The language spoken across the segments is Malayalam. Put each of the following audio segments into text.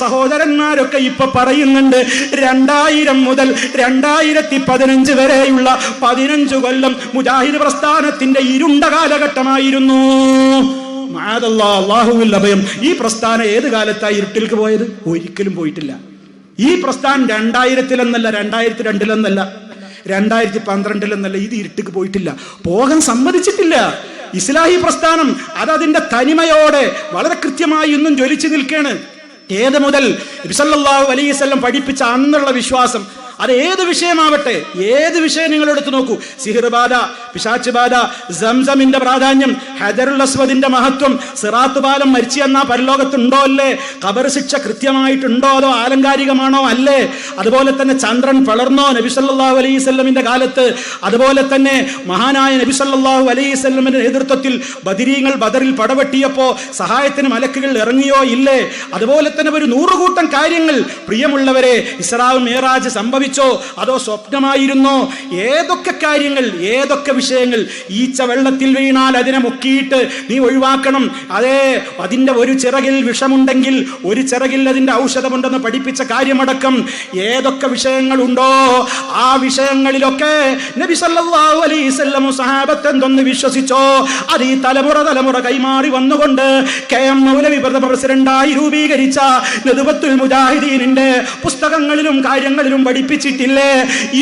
സഹോദരന്മാരൊക്കെ ഇപ്പൊ പറയുന്നുണ്ട് രണ്ടായിരം മുതൽ രണ്ടായിരത്തി പതിനഞ്ച് വരെയുള്ള പതിനഞ്ചു കൊല്ലം മുജാഹിദ് പ്രസ്ഥാനത്തിന്റെ ഇരുണ്ട കാലഘട്ടമായിരുന്നു. അള്ളാഹുവിൽ അഭയം. ഈ പ്രസ്ഥാനം ഏത് കാലത്തായി ഇരുട്ടിലേക്ക് പോയത്? ഒരിക്കലും പോയിട്ടില്ല. ഈ പ്രസ്ഥാനം രണ്ടായിരത്തിലെന്നല്ല രണ്ടായിരത്തി രണ്ടിലെന്നല്ല രണ്ടായിരത്തി പന്ത്രണ്ടിലെന്നല്ല ഇത് ഇരുട്ടിക്ക് പോയിട്ടില്ല. പോകാൻ സമ്മതിച്ചിട്ടില്ല. ഇസ്ലാഹി പ്രസ്ഥാനം അതതിന്റെ തനിമയോടെ വളരെ കൃത്യമായി ഇന്നും ജ്വലിച്ചു നിൽക്കുകയാണ്. ഏത് മുതൽ അലൈഹി വസല്ലം പഠിപ്പിച്ച അന്നുള്ള വിശ്വാസം അത് ഏത് വിഷയമാവട്ടെ ഏത് വിഷയം നിങ്ങൾ എടുത്തു നോക്കൂ. സിഹിർ ബാധ പിശാച്ച് ബാധ സംസമിന്റെ പ്രാധാന്യം ഹജറുൽ അസ്വദിന്റെ മഹത്വം സിറാത്ത് പാലം മരിച്ചു എന്ന പരലോകത്തുണ്ടോ അല്ലേ? കബർ ശിക്ഷ കൃത്യമായിട്ടുണ്ടോ അതോ ആലങ്കാരികമാണോ അല്ലേ? അതുപോലെ തന്നെ ചന്ദ്രൻ പിളർന്നോ നബി സല്ലല്ലാഹു അലൈഹി സ്വല്ലമിന്റെ കാലത്ത്? അതുപോലെ തന്നെ മഹാനായ നബി സല്ലല്ലാഹു അലൈഹി സ്വല്ലമിന്റെ നേതൃത്വത്തിൽ ബദിരീങ്ങൾ ബദറിൽ പടവെട്ടിയപ്പോ സഹായത്തിന് മലക്കുകൾ ഇറങ്ങിയോ ഇല്ലേ? അതുപോലെ തന്നെ ഒരു നൂറുകൂട്ടം കാര്യങ്ങൾ പ്രിയമുള്ളവരെ ഇസ്രാവ് മേറാജ് സംഭവിച്ചോ അതോ സ്വപ്നമായിരുന്നോ? ഏതൊക്കെ കാര്യങ്ങൾ ഏതൊക്കെ വിഷയങ്ങൾ ഈച്ച വെള്ളത്തിൽ വീണാൽ അതിനെ മുക്കിയിട്ട് നീ ഒഴിവാക്കണം? അതേ അതിന്റെ ഒരു ചിറകിൽ വിഷമുണ്ടെങ്കിൽ ഒരു ചിറകിൽ അതിന്റെ ഔഷധമുണ്ടെന്ന് പഠിപ്പിച്ച കാര്യമടക്കം ഏതൊക്കെ വിഷയങ്ങളുണ്ടോ ആ വിഷയങ്ങളിലൊക്കെ നബി സല്ലല്ലാഹു അലൈഹി വസല്ലം സഹാബത്ത് വിശ്വസിച്ചോ? അത് ഈ തലമുറ തലമുറ കൈമാറി വന്നുകൊണ്ട് കെ എം മൗലവി പ്രസിഡന്റായി രൂപീകരിച്ച നെതുബത്തുൽ മുജാഹിദീനിന്റെ പുസ്തകങ്ങളിലും കാര്യങ്ങളിലും പഠിപ്പിച്ചിട്ടില്ലേ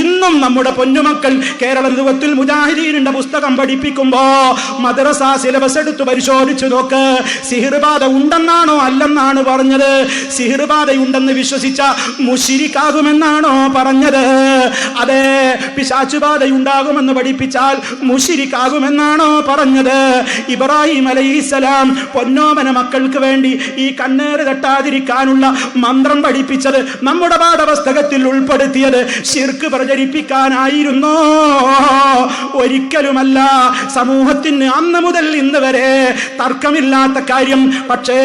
ഇന്നും നമ്മുടെ പൊന്നുമക്കൾ കേരള നെതുവത്തുൽ മുജാഹിദീനിന്റെ പുസ്തകം പഠിപ്പിക്കുമ്പോ മദ്രസ സിലബസ് എടുത്ത് പരിശോധിച്ചു നോക്ക്. സിഹിർബാധ ഉണ്ടെന്നാണോ അല്ലെന്നാണ് പറഞ്ഞത്? സിഹിർബാധയുണ്ടെന്ന് വിശ്വസിച്ച മുഷിരിക്കാകുമെന്നാണോ പറഞ്ഞത്? അതെ പിശാച്ചുബാധ ഉണ്ടാകുമെന്ന് പഠിപ്പിച്ചാൽ മുഷിരിക്കാകുമെന്നാണോ പറഞ്ഞത്? ഇബ്രാഹിം അലൈഹിസലാം പൊന്നോമന മക്കൾക്ക് വേണ്ടി ഈ കണ്ണേറ് തട്ടാതിരിക്കാനുള്ള മന്ത്രം പഠിപ്പിച്ചത് നമ്മുടെ പാഠപുസ്തകത്തിൽ ഉൾപ്പെടുത്തിയത് ശിർക്ക് പ്രചരിപ്പിക്കാനായിരുന്നോ? ഒരിക്കലുമല്ല. സമൂഹത്തിന് അന്ന് മുതൽ ഇന്ന് വരെ തർക്കമില്ലാത്ത കാര്യം. പക്ഷേ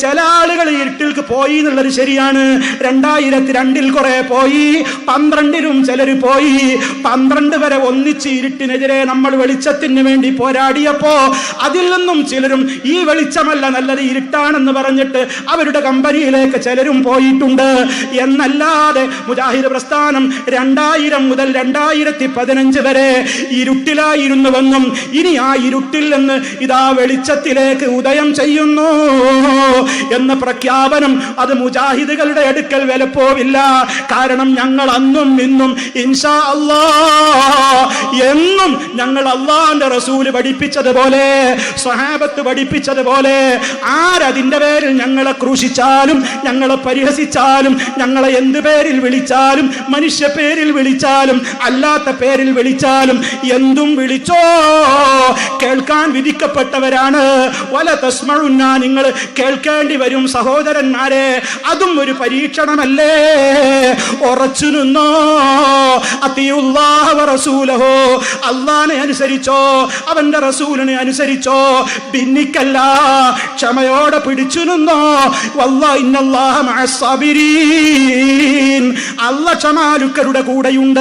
ചില ആളുകൾ ഇരുട്ടിൽക്ക് പോയി എന്നുള്ളത് ശരിയാണ്. രണ്ടായിരത്തി രണ്ടിൽ കുറെ പോയി പന്ത്രണ്ടിലും ചിലർ പോയി. പന്ത്രണ്ട് വരെ ഒന്നിച്ച് ഇരുട്ടിനെതിരെ നമ്മൾ വെളിച്ചത്തിന് വേണ്ടി പോരാടിയപ്പോ അതിൽ നിന്നും ചിലരും ഈ വെളിച്ചമല്ല നല്ലത് ഇരുട്ടാണെന്ന് പറഞ്ഞിട്ട് അവരുടെ കമ്പനിയിലേക്ക് ചിലരും പോയിട്ടുണ്ട്. എന്നല്ലാതെ മുജാഹിദ് പ്രസ്ഥാനം രണ്ടായിരം മുതൽ രണ്ടായിരത്തി പതിനഞ്ച് വരെ ഇരുട്ടിലായിരുന്നുവെന്നും ഇനി ആ ഇരുട്ടിൽ നിന്ന് ഇതാ വെളിച്ചത്തിലേക്ക് ഉദയം ചെയ്യുന്നു എന്ന പ്രഖ്യാപനം അത് മുജാഹിദുകളുടെ അടുക്കൽ വിലപ്പോവില്ല. കാരണം ഞങ്ങൾ അന്നും ഇന്നും ഇൻഷാ അല്ലാ എന്നും ഞങ്ങൾ അള്ളാന്റെ റസൂൽ പഠിപ്പിച്ചതുപോലെ സ്വഹാബത്ത് പഠിപ്പിച്ചതുപോലെ ആരതിന്റെ പേരിൽ ഞങ്ങളെ ക്രൂശിച്ചാലും ഞങ്ങളെ പരിഹസിച്ചാലും ഞങ്ങളെ എന്ത് പേരിൽ വിളിച്ചാലും മനുഷ്യ പേരിൽ വിളിച്ചാലും അല്ലാത്ത പേരിൽ വിളിച്ചാലും എന്തും വിളിച്ചോ? കേൾക്കാൻ വിധിക്കപ്പെട്ടവരാണ്. വല തസ്മഴുന്ന നിങ്ങൾ കേൾക്കേണ്ടി വരും സഹോദരന്മാരെ അതും ഒരു പരീക്ഷണമല്ലേ? ഉറച്ചു നിന്നോ? റസൂലഹോ. അള്ളാനെ അനുസരിച്ചോ? അവന്റെ റസൂലിനെ അനുസരിച്ചോ? ഭിന്നിക്കല്ല. ക്ഷമയോടെ പിടിച്ചു നിന്നോ? അല്ല ക്ഷമാലുക്കരുടെ കൂടെയുണ്ട്.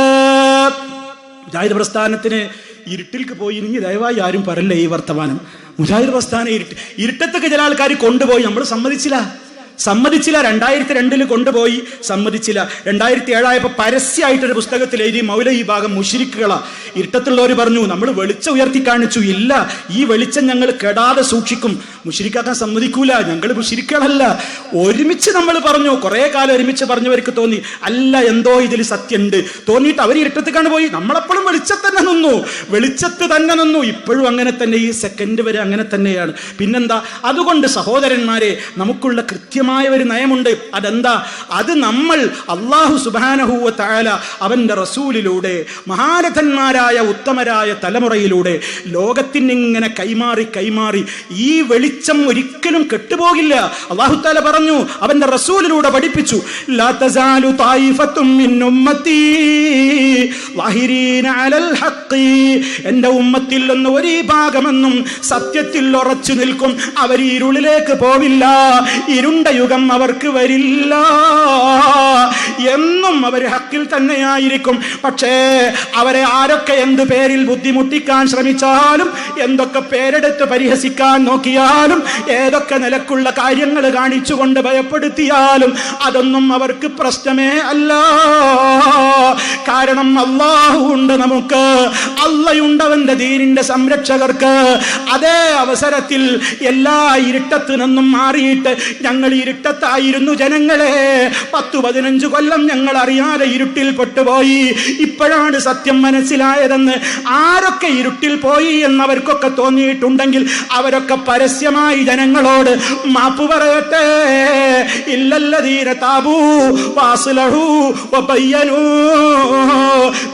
ജാഹിദ് പ്രസ്ഥാനത്തിന് ഇരുട്ടിൽക്ക് പോയി ഇനി ദയവായി ആരും പറയില്ല ഈ വർത്തമാനം? മുജാഹിദ് പ്രസ്ഥാനം ഇരുട്ട് ഇരുട്ടത്തൊക്കെ ചില ആൾക്കാർ കൊണ്ടുപോയി നമ്മൾ സമ്മതിച്ചില്ല. സമ്മതിച്ചില്ല രണ്ടായിരത്തി രണ്ടിൽ കൊണ്ടുപോയി സമ്മതിച്ചില്ല. രണ്ടായിരത്തി ഏഴായപ്പോൾ പരസ്യമായിട്ടൊരു പുസ്തകത്തിൽ എഴുതി മൗല ഈ ഭാഗം മുഷിരിക്കുകളാ ഇരുട്ടത്തുള്ളവർ പറഞ്ഞു നമ്മൾ വെളിച്ചം ഉയർത്തി കാണിച്ചു ഇല്ല. ഈ വെളിച്ചം ഞങ്ങൾ കെടാതെ സൂക്ഷിക്കും. മുഷിരിക്കാക്കാൻ സമ്മതിക്കൂല. ഞങ്ങൾ മുഷിരിക്കളല്ല. ഒരുമിച്ച് നമ്മൾ പറഞ്ഞു. കുറെ കാലം ഒരുമിച്ച് പറഞ്ഞവർക്ക് തോന്നി. അല്ല എന്തോ ഇതിൽ സത്യമുണ്ട് തോന്നിയിട്ട് അവർ ഇരുട്ടത്തേക്കാണ് പോയി. നമ്മളെപ്പോഴും വെളിച്ചത്ത് തന്നെ നിന്നു. വെളിച്ചത്ത് തന്നെ നിന്നു. ഇപ്പോഴും അങ്ങനെ തന്നെ. ഈ സെക്കൻഡ് വരെ അങ്ങനെ തന്നെയാണ്. പിന്നെന്താ? അതുകൊണ്ട് സഹോദരന്മാരെ നമുക്കുള്ള കൃത്യമായ ഒരു നയമുണ്ട്. അതെന്താ? അത് നമ്മൾ അള്ളാഹു സുബാനഹൂവ താല അവന്റെ റസൂലിലൂടെ മഹാരഥന്മാരായ ഉത്തമരായ തലമുറയിലൂടെ ലോകത്തിനിങ്ങനെ കൈമാറി കൈമാറി ഈ വെളിച്ചം ഒരിക്കലും കെട്ടുപോകില്ല. അള്ളാഹു താല പറഞ്ഞു അവന്റെ റസൂലിലൂടെ പഠിപ്പിച്ചു എന്റെ ഉമ്മത്തിൽ നിന്ന് ഒരു ഭാഗമെന്നും സത്യത്തിൽ ഉറച്ചു നിൽക്കും അവർ ഇരുളിലേക്ക് പോവില്ല ഇരുണ്ട യുഗം അവർക്ക് വരില്ല എന്നും അവർ ഹക്കിൽ തന്നെയായിരിക്കും. പക്ഷേ അവരെ ആരൊക്കെ എന്ത് പേരിൽ ബുദ്ധിമുട്ടിക്കാൻ ശ്രമിച്ചാലും എന്തൊക്കെ പേരെടുത്ത് പരിഹസിക്കാൻ നോക്കിയാൽ കാണിച്ചാലും ഏതൊക്കെ നിലക്കുള്ള കാര്യങ്ങൾ കാണിച്ചുകൊണ്ട് ഭയപ്പെടുത്തിയാലും അതൊന്നും അവർക്ക് പ്രശ്നമേ അല്ല. കാരണം അള്ളാഹു ഉണ്ട് നമുക്ക്. അള്ളയുണ്ടവന്റെ ദീനിന്റെ സംരക്ഷകർക്ക് അതേ അവസരത്തിൽ എല്ലാ ഇരുട്ടത്തു നിന്നും മാറിയിട്ട് ഞങ്ങൾ ഇരുട്ടത്തായിരുന്നു ജനങ്ങളെ. പത്തു പതിനഞ്ചു കൊല്ലം ഞങ്ങൾ അറിയാതെ ഇരുട്ടിൽ പെട്ടുപോയി. ഇപ്പോഴാണ് സത്യം മനസ്സിലായതെന്ന് ആരൊക്കെ ഇരുട്ടിൽ പോയി എന്നവർക്കൊക്കെ തോന്നിയിട്ടുണ്ടെങ്കിൽ അവരൊക്കെ പരസ്യമായി ജനങ്ങളോട് മാപ്പ് പറയട്ടെ. ഇല്ലല്ലതീര താബൂ വാസുലഹു വബയ്യനൂ.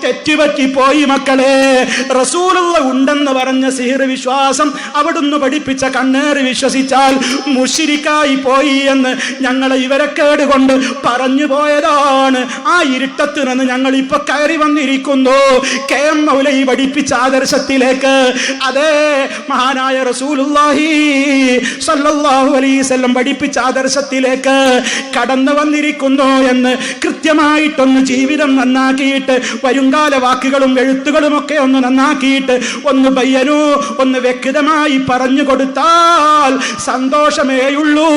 തെറ്റുപറ്റി പോയി മക്കളെ. റസൂലുള്ള ഉണ്ടെന്ന് പറഞ്ഞ സിഹിർ വിശ്വാസം അവിടുന്ന് പഠിപ്പിച്ച കണ്ണേറി വിശ്വസിച്ചാൽ മുഷിരിക്കായി പോയി എന്ന് ഞങ്ങൾ ഇവരെ കേടുകൊണ്ട് പറഞ്ഞു പോയതാണ്. ആ ഇരുട്ടത്ത് നിന്ന് ഞങ്ങൾ ഇപ്പൊ കയറി വന്നിരിക്കുന്നു. കെ എം മൗലൈ പഠിപ്പിച്ച ആദർശത്തിലേക്ക്. അതേ മഹാനായ റസൂലുള്ളാഹി സല്ലല്ലാഹു അലൈഹി വസല്ലം പഠിപ്പിച്ച ആദർശത്തിലേക്ക് കടന്നു വന്നിരിക്കുന്നു എന്ന് കൃത്യമായിട്ടൊന്ന് ജീവിതം നന്നാക്കിയിട്ട് വരുംകാല വാക്കുകളും എഴുത്തുകളും ഒക്കെ ഒന്ന് നന്നാക്കിയിട്ട് ഒന്ന് പയ്യനോ ഒന്ന് വ്യക്തമായി പറഞ്ഞു കൊടുത്താൽ സന്തോഷമേയുള്ളൂ.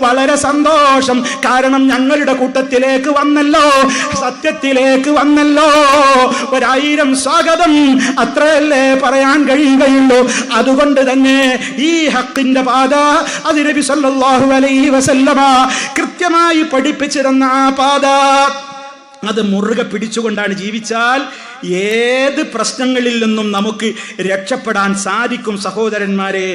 വളരെ സന്തോഷം. കാരണം ഞങ്ങളുടെ കൂട്ടത്തിലേക്ക് വന്നല്ലോ. സത്യത്തിലേക്ക് വന്നല്ലോ. ഒരായിരം സ്വാഗതം. അത്രയല്ലേ പറയാൻ കഴിയുകയുള്ളൂ. അതുകൊണ്ട് തന്നെ ഈ ഹക്കിന്റെ പാത. അത് നബി സല്ലല്ലാഹു അലൈഹി വസല്ലമ കൃത്യമായി പഠിപ്പിച്ചിരുന്ന ആ പാത. അത് മുറുകെ പിടിച്ചുകൊണ്ടാണ് ജീവിച്ചാൽ ഏത് പ്രശ്നങ്ങളിൽ നിന്നും നമുക്ക് രക്ഷപ്പെടാൻ സാധിക്കും സഹോദരന്മാരെ.